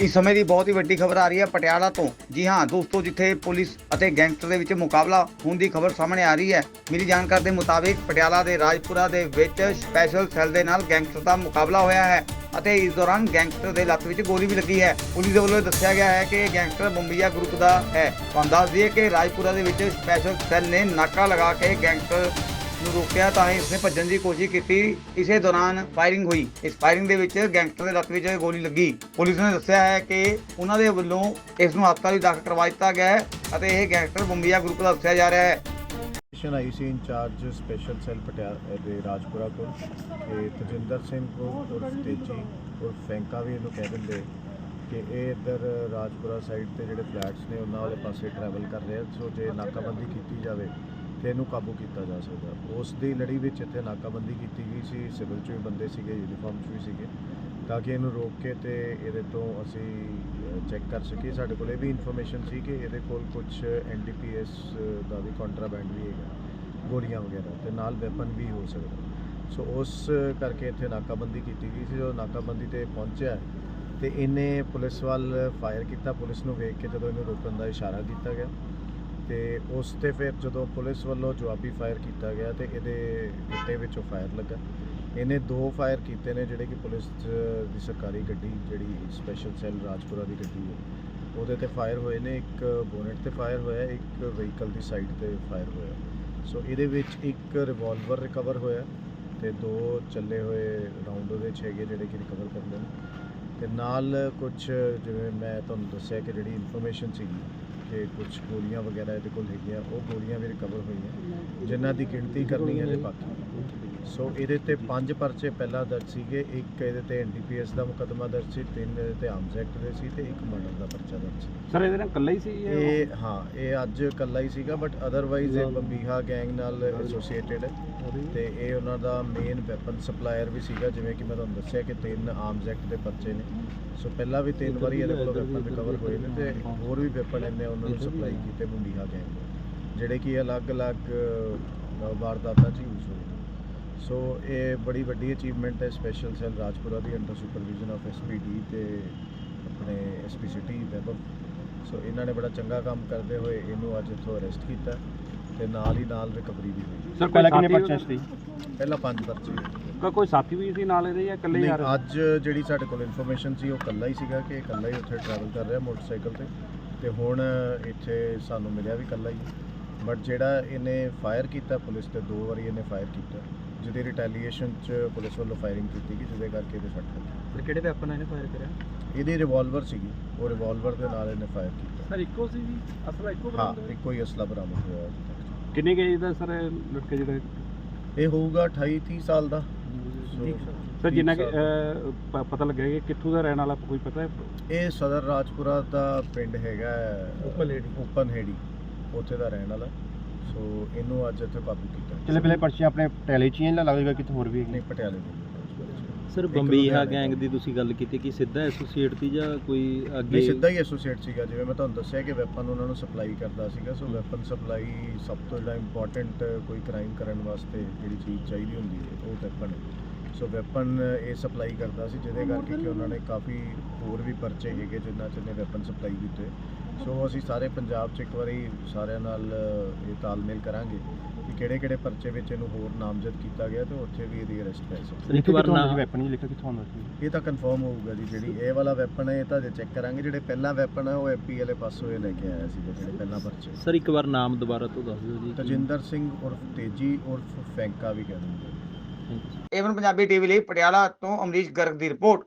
ਇਸ ਸਮੇਂ ਦੀ ਬਹੁਤ ਹੀ ਵੱਡੀ ਖਬਰ ਆ ਰਹੀ ਹੈ ਪਟਿਆਲਾ ਤੋਂ। ਜੀ ਹਾਂ, ਦੋਸਤੋ, ਜਿੱਥੇ ਪੁਲਿਸ ਅਤੇ ਗੈਂਗਸਟਰ ਦੇ ਵਿੱਚ ਮੁਕਾਬਲਾ ਹੋਣ ਦੀ ਖਬਰ ਸਾਹਮਣੇ ਆ ਰਹੀ ਹੈ। ਮਿਲੀ ਜਾਣਕਾਰੀ ਦੇ ਮੁਤਾਬਿਕ ਪਟਿਆਲਾ ਦੇ ਰਾਜਪੁਰਾ ਦੇ ਵਿੱਚ ਸਪੈਸ਼ਲ ਸੈੱਲ ਦੇ ਨਾਲ ਗੈਂਗਸਟਰ ਦਾ ਮੁਕਾਬਲਾ ਹੋਇਆ ਹੈ ਅਤੇ ਇਸ ਦੌਰਾਨ ਗੈਂਗਸਟਰ ਦੇ ਲੱਤ ਵਿੱਚ ਗੋਲੀ ਵੀ ਲੱਗੀ ਹੈ। ਪੁਲਿਸ ਦੇ ਵੱਲੋਂ ਦੱਸਿਆ ਗਿਆ ਹੈ ਕਿ ਇਹ ਗੈਂਗਸਟਰ ਬੰਬੀਆ ਗਰੁੱਪ ਦਾ ਹੈ। ਤੁਹਾਨੂੰ ਦੱਸ ਦਈਏ ਕਿ ਰਾਜਪੁਰਾ ਦੇ ਵਿੱਚ ਸਪੈਸ਼ਲ ਸੈੱਲ ਨੇ ਨਾਕਾ ਲਗਾ ਕੇ ਗੈਂਗਸਟਰ ਨੂੰ ਰੋਕਿਆ ਤਾਂ ਇਸਨੇ ਭੱਜਣ ਦੀ ਕੋਸ਼ਿਸ਼ ਕੀਤੀ। ਇਸੇ ਦੌਰਾਨ ਫਾਇਰਿੰਗ ਹੋਈ। ਇਸ ਫਾਇਰਿੰਗ ਦੇ ਵਿੱਚ ਗੈਂਗਸਟਰ ਦੇ ਲੱਤ ਵਿੱਚ ਗੋਲੀ ਲੱਗੀ। ਪੁਲਿਸ ਨੇ ਦੱਸਿਆ ਹੈ ਕਿ ਉਹਨਾਂ ਦੇ ਵੱਲੋਂ ਇਸ ਨੂੰ ਹਸਪਤਾਲ ਵਿੱਚ ਦਾਖਲ ਕਰਵਾ ਦਿੱਤਾ ਗਿਆ ਹੈ ਅਤੇ ਇਹ ਗੈਂਗਸਟਰ ਬੰਬੀਆ ਗਰੁੱਪ ਦਾ ਦੱਸਿਆ ਜਾ ਰਿਹਾ ਹੈ। Mission I C incharge special cell Patiala ਦੇ ਰਾਜਪੁਰਾ ਕੋਲ। ਤੇ ਤਜਿੰਦਰ ਸਿੰਘ ਕੋਲ ਉਰਫ ਤੇਜੀ ਉਰਫ ਫੈਂਕਾ ਵੀ ਇਹਨੂੰ ਕਹਿ ਦਿੰਦੇ ਕਿ ਇਹ ਇੱਧਰ ਰਾਜਪੁਰਾ ਸਾਈਡ ਤੇ ਜਿਹੜੇ ਫਲੈਟਸ ਨੇ, ਉਹਨਾਂ ਵਾਲੇ ਪਾਸੇ ਟਰੈਵਲ ਕਰ ਰਿਹਾ ਸੋ ਜੇ ਨਾਕਾਬੰਦੀ ਕੀਤੀ ਜਾਵੇ ਤੇ ਇਹਨੂੰ ਕਾਬੂ ਕੀਤਾ ਜਾ ਸਕਦਾ ਉਸ ਦੀ ਲੜੀ ਵਿੱਚ ਇੱਥੇ ਨਾਕਾਬੰਦੀ ਕੀਤੀ ਗਈ ਸੀ, ਸਿਵਲ 'ਚ ਵੀ ਬੰਦੇ ਸੀਗੇ ਯੂਨੀਫਾਰਮ 'ਚ ਵੀ ਸੀਗੇ। ਤਾਂ ਕਿ ਇਹਨੂੰ ਰੋਕ ਕੇ ਤੇ ਇਹਦੇ ਤੋਂ ਅਸੀਂ ਚੈੱਕ ਕਰ ਸਕੀਏ। ਸਾਡੇ ਕੋਲ ਇਹ ਵੀ ਇਨਫੋਰਮੇਸ਼ਨ ਸੀ ਕਿ ਇਹਦੇ ਕੋਲ ਕੁਝ ਐਨਡੀਪੀਐਸ ਦਾ ਵੀ ਕੰਟਰਾਬੈਂਡ ਵੀ ਹੈਗਾ, ਗੋਲੀਆਂ ਵਗੈਰਾ ਤੇ ਨਾਲ ਵੈਪਨ ਵੀ ਹੋ ਸਕਦਾ ਸੋ ਉਸ ਕਰਕੇ ਇੱਥੇ ਨਾਕਾਬੰਦੀ ਕੀਤੀ ਗਈ ਸੀ। ਜਦੋਂ ਨਾਕਾਬੰਦੀ ਤੇ ਪਹੁੰਚਿਆ ਤੇ ਇਹਨੇ ਪੁਲਿਸ ਵੱਲ ਫਾਇਰ ਕੀਤਾ। ਪੁਲਿਸ ਨੂੰ ਵੇਖ ਕੇ ਜਦੋਂ ਇਹਨੂੰ ਰੋਕਣ ਦਾ ਇਸ਼ਾਰਾ ਕੀਤਾ ਗਿਆ ਤੇ ਉਸ ਤੇ ਫਿਰ ਜਦੋਂ ਪੁਲਿਸ ਵੱਲੋਂ ਜਵਾਬੀ ਫਾਇਰ ਕੀਤਾ ਗਿਆ ਤੇ ਇਹਦੇ ਗਿੱਟੇ ਵਿੱਚੋਂ ਫਾਇਰ ਲੱਗਾ। ਇਹਨੇ ਦੋ ਫਾਇਰ ਕੀਤੇ ਨੇ ਜਿਹੜੇ ਕਿ ਪੁਲਿਸ ਦੀ ਸਰਕਾਰੀ ਗੱਡੀ ਜਿਹੜੀ ਸਪੈਸ਼ਲ ਸੈੱਲ ਰਾਜਪੁਰਾ ਦੀ ਗੱਡੀ ਹੈ, ਉਹਦੇ ਤੇ ਫਾਇਰ ਹੋਏ ਨੇ, ਇੱਕ ਬੋਨਟ ਤੇ ਫਾਇਰ ਹੋਇਆ, ਇੱਕ ਵਹੀਕਲ ਦੀ ਸਾਈਡ ਤੇ ਫਾਇਰ ਹੋਇਆ। ਸੋ ਇਹਦੇ ਵਿੱਚ ਇੱਕ ਰਿਵਾਲਵਰ ਰਿਕਵਰ ਹੋਇਆ ਤੇ ਦੋ ਚੱਲੇ ਹੋਏ ਰਾਉਂਡ ਉਹਦੇ 'ਚ ਹੈਗੇ ਜਿਹੜੇ ਕਿ ਰਿਕਵਰ ਕਰਦੇ ਨੇ। ਤੇ ਨਾਲ ਕੁਝ ਜਿਵੇਂ ਮੈਂ ਤੁਹਾਨੂੰ ਦੱਸਿਆ ਕਿ ਜਿਹੜੀ ਇਨਫੋਰਮੇਸ਼ਨ ਸੀਗੀ ਕਿ ਕੁਝ ਗੋਲੀਆਂ ਵਗੈਰਾ ਇਹਦੇ ਕੋਲ ਹੈਗੀਆਂ ਉਹ ਗੋਲੀਆਂ ਵੀ ਰਿਕਵਰ ਹੋਈਆਂ। ਜਿਨ੍ਹਾਂ ਦੀ ਗਿਣਤੀ ਕਰਨੀ ਹੈ ਜੇ ਬਾਕੀ ਸੋ ਇਹਦੇ ਤੇ ਪੰਜ ਪਰਚੇ ਪਹਿਲਾਂ ਦਰਜ ਸੀਗੇ ਇੱਕ ਇਹਦੇ ਤੇ ਐਨਡੀਪੀਐਸ ਦਾ ਮੁਕੱਦਮਾ ਦਰਜ ਸੀ ਤਿੰਨ ਇਹਦੇ ਤੇ ਆਰਮਸ ਐਕਟ ਦੇ ਸੀ ਤੇ ਇੱਕ ਮਰਡਰ ਦਾ ਪਰਚਾ ਦਰਜ ਸੀ। ਸਰ ਇਹਦੇ ਨਾਲ ਇਕੱਲਾ ਹੀ ਸੀ ਇਹ? ਹਾਂ ਇਹ ਅੱਜ ਇਕੱਲਾ ਹੀ ਸੀਗਾ ਬਟ ਅਦਰਵਾਈਜ਼ ਇਹ ਬੰਬੀਹਾ ਗੈਂਗ ਨਾਲ ਐਸੋਸੀਏਟਡ ਹੈ। ਤੇ ਇਹ ਉਹਨਾਂ ਦਾ ਮੇਨ ਵੈਪਨ ਸਪਲਾਇਰ ਵੀ ਸੀਗਾ ਜਿਵੇਂ ਕਿ ਮੈਂ ਤੁਹਾਨੂੰ ਦੱਸਿਆ ਕਿ ਤਿੰਨ ਆਰਮਸ ਐਕਟ ਦੇ ਪਰਚੇ ਨੇ। ਸੋ ਪਹਿਲਾਂ ਵੀ ਤਿੰਨ ਵਾਰੀ ਇਹਦੇ ਕੋਲੋਂ ਵੈਪਨ ਰਿਕਵਰ ਹੋਏ ਨੇ ਤੇ ਹੋਰ ਵੀ ਵੈਪਨ ਇਹਨੇ ਉਹਨਾਂ ਨੂੰ ਸਪਲਾਈ ਕੀਤੇ ਬੰਬੀਹਾ ਗੈਂਗ ਨੂੰ ਜਿਹੜੇ ਕਿ ਅਲੱਗ-ਅਲੱਗ ਵਾਰਦਾਤਾਂ 'ਚ ਯੂਜ਼ ਹੋਏ ਸੋ ਇਹ ਬੜੀ ਵੱਡੀ ਅਚੀਵਮੈਂਟ ਹੈ ਸਪੈਸ਼ਲ ਸੈੱਲ ਰਾਜਪੁਰਾ ਦੀ ਅੰਡਰ ਸੁਪਰਵਿਜ਼ਨ ਆਫ ਐਸਪੀਡੀ ਤੇ ਆਪਣੇ ਐਸਪੀ ਸਿਟੀ ਵੈਬਬ ਸੋ ਇਹਨਾਂ ਨੇ ਬੜਾ ਚੰਗਾ ਕੰਮ ਕਰਦੇ ਹੋਏ ਇਹਨੂੰ ਅੱਜ ਇੱਥੋਂ ਅਰੈਸਟ ਕੀਤਾ ਤੇ ਨਾਲ ਹੀ ਨਾਲ ਰਿਕਵਰੀ ਵੀ ਹੋਈ। ਸਰ ਪਹਿਲਾਂ ਕਿੰਨੇ ਪਰਚੇ ਸੀ? ਪਹਿਲਾਂ ਪੰਜ ਪਰਚੇ ਕਾ ਕੋਈ ਸਾਥੀ ਵੀ ਸੀ ਨਾਲ ਇਹਦੇ ਜਾਂ ਇਕੱਲੇ ਨਹੀਂ, ਯਾਰ? ਅੱਜ ਜਿਹੜੀ ਸਾਡੇ ਕੋਲ ਇਨਫੋਰਮੇਸ਼ਨ ਸੀ ਉਹ ਇਕੱਲਾ ਹੀ ਸੀਗਾ ਕਿ ਇਕੱਲਾ ਹੀ ਉੱਥੇ ਟਰੈਵਲ ਕਰ ਰਿਹਾ ਮੋਟਰਸਾਈਕਲ ਤੇ। ਤੇ ਹੁਣ ਇੱਥੇ ਸਾਨੂੰ ਮਿਲਿਆ ਵੀ ਇਕੱਲਾ ਹੀ ਬਟ ਜਿਹੜਾ ਇਹਨੇ ਫਾਇਰ ਕੀਤਾ ਪੁਲਿਸ ਤੇ ਦੋ ਵਾਰੀ ਇਹਨੇ ਫਾਇਰ ਕੀਤਾ। ਜਿਹਦੀ ਰਿਟੈਲੀਏਸ਼ਨ ਚ ਪੁਲਿਸ ਵੱਲੋਂ ਫਾਇਰਿੰਗ ਕੀਤੀ ਗਈ ਜਿਹਦੇ ਕਰਕੇ ਇਹਦੇ ਸੱਟ ਲੱਗੀ। ਸਰ ਕਿਹੜੇ ਵੈਪਨ ਇਹਨੇ ਫਾਇਰ ਕਰਿਆ? ਇਹਦੀ ਰਿਵਾਲਵਰ ਸੀਗੀ। ਉਹ ਰਿਵਾਲਵਰ ਦੇ ਨਾਲ ਇਹਨੇ ਫਾਇਰ ਕੀਤਾ। ਸਰ ਇੱਕੋ ਸੀ ਜੀ? ਅਸਲਾ ਇੱਕੋ ਹਾਂ ਇੱਕੋ ਹੀ ਅਸਲਾ ਬਰਾਮਦ ਹੋਇਆ ਅੱਜ ਤੱਕ ਕਿੰਨੇ ਗਏ ਦਾ ਸਰ ਇਹ ਲੜਕੇ ਜਿਹੜਾ ਇਹ? ਹੋਊਗਾ 28 30 ਸਾਲ ਦਾ। ਸੋ ਸਰ ਜਿੰਨਾ ਕਿ ਅਹ, ਪ- ਪਤਾ ਲੱਗਿਆ ਕਿ ਕਿੱਥੋਂ ਦਾ ਰਹਿਣ ਵਾਲਾ ਕੋਈ ਪਤਾ ਹੈ? ਇਹ ਸਦਰ ਰਾਜਪੁਰਾ ਦਾ ਪਿੰਡ ਹੈਗਾ ਓਪਨ ਹੇੜੀ। ਓਪਨ ਹੇੜੀ ਉੱਥੇ ਦਾ ਰਹਿਣ ਵਾਲਾ ਸੋ ਇਹਨੂੰ ਅੱਜ ਇੱਥੇ ਕਾਬੂ ਕੀਤਾ ਚਲੇ ਪਹਿਲੇ ਪਰਚੇ ਆਪਣੇ ਟੈਲੇ ਚ ਹੀ ਇਹਨਾਂ ਲੱਗੇਗਾ ਕਿਤੇ ਹੋਰ ਵੀ ਨਹੀਂ ਪਟਿਆਲੇ ਦੇ ਸਰ ਇੱਕ ਬੰਬੀਹਾ ਲੁਧਿਆਣੇ ਗੈਂਗ। ਦੀ ਤੁਸੀਂ ਗੱਲ ਕੀਤੀ ਕਿ ਸਿੱਧਾ ਐਸੋਸੀਏਟ ਸੀ ਜਾਂ ਕੋਈ ਅੱਗੇ ਨਹੀਂ ਸਿੱਧਾ ਹੀ ਐਸੋਸੀਏਟ ਸੀਗਾ। ਜਿਵੇਂ ਮੈਂ ਤੁਹਾਨੂੰ ਦੱਸਿਆ ਕਿ ਵੈਪਨ ਉਹਨਾਂ ਨੂੰ ਸਪਲਾਈ ਕਰਦਾ ਸੀਗਾ ਸੋ ਵੈਪਨ ਸਪਲਾਈ ਸਭ ਤੋਂ ਜਿਹੜਾ ਇੰਪੋਰਟੈਂਟ ਕੋਈ ਕ੍ਰਾਈਮ ਕਰਨ ਵਾਸਤੇ ਜਿਹੜੀ ਚੀਜ਼ ਚਾਹੀਦੀ ਹੁੰਦੀ ਹੈ ਉਹ ਵੈਪਨ ਸੋ ਵੈਪਨ ਇਹ ਸਪਲਾਈ ਕਰਦਾ ਸੀ ਜਿਹਦੇ ਕਰਕੇ ਕਿ ਉਹਨਾਂ ਨੇ ਕਾਫੀ ਹੋਰ ਵੀ ਪਰਚੇ ਹੈਗੇ ਜਿਨ੍ਹਾਂ 'ਚ ਇਹਨੇ ਵੈਪਨ ਸਪਲਾਈ ਕੀਤੇ। ਸੋ ਅਸੀਂ ਸਾਰੇ ਪੰਜਾਬ 'ਚ ਇੱਕ ਵਾਰੀ ਸਾਰਿਆਂ ਨਾਲ ਇਹ ਤਾਲਮੇਲ ਕਰਾਂਗੇ ਕਿ ਕਿਹੜੇ ਕਿਹੜੇ ਪਰਚੇ ਵਿੱਚ ਇਹਨੂੰ ਹੋਰ ਨਾਮਜ਼ਦ ਕੀਤਾ ਗਿਆ ਤੇ ਉੱਥੇ ਵੀ ਇਹਦੀ ਅਰੈਸਟ ਪੈ ਸਕਦੀ ਇੱਕ ਵਾਰ ਨਾ ਵੈਪਨ ਹੀ ਲਿਖਿਆ ਕਿੱਥੋਂ ਆਉਂਦਾ ਸੀ? ਇਹ ਤਾਂ ਕਨਫਰਮ ਹੋਊਗਾ ਜੀ ਜਿਹੜੀ ਇਹ ਵਾਲਾ ਵੈਪਨ ਹੈ ਇਹ ਤਾਂ ਜੇ ਚੈੱਕ ਕਰਾਂਗੇ ਜਿਹੜੇ ਪਹਿਲਾ ਵੈਪਨ ਹੈ ਉਹ ਐਮਪੀ ਵਾਲੇ ਪਾਸੋਂ ਇਹ ਲੈ ਕੇ ਆਇਆ ਸੀ ਜਿਹੜੇ ਪਹਿਲਾਂ ਪਰਚੇ ਸਰ ਇੱਕ ਵਾਰ ਨਾਮ ਦੁਬਾਰਾ ਤੋਂ ਦੱਸ ਦਿਓ ਜੀ ਤਜਿੰਦਰ ਸਿੰਘ ਉਰਫ ਤੇਜੀ ਉਰਫ ਫੈਂਕਾ ਵੀ ਕਹਿ ਦਿੰਦੇ Thank you, sir. A one Punjabi TV ਲਈ ਪਟਿਆਲਾ ਤੋਂ ਅਮਰੀਸ਼ ਗਰਗ ਦੀ ਰਿਪੋਰਟ।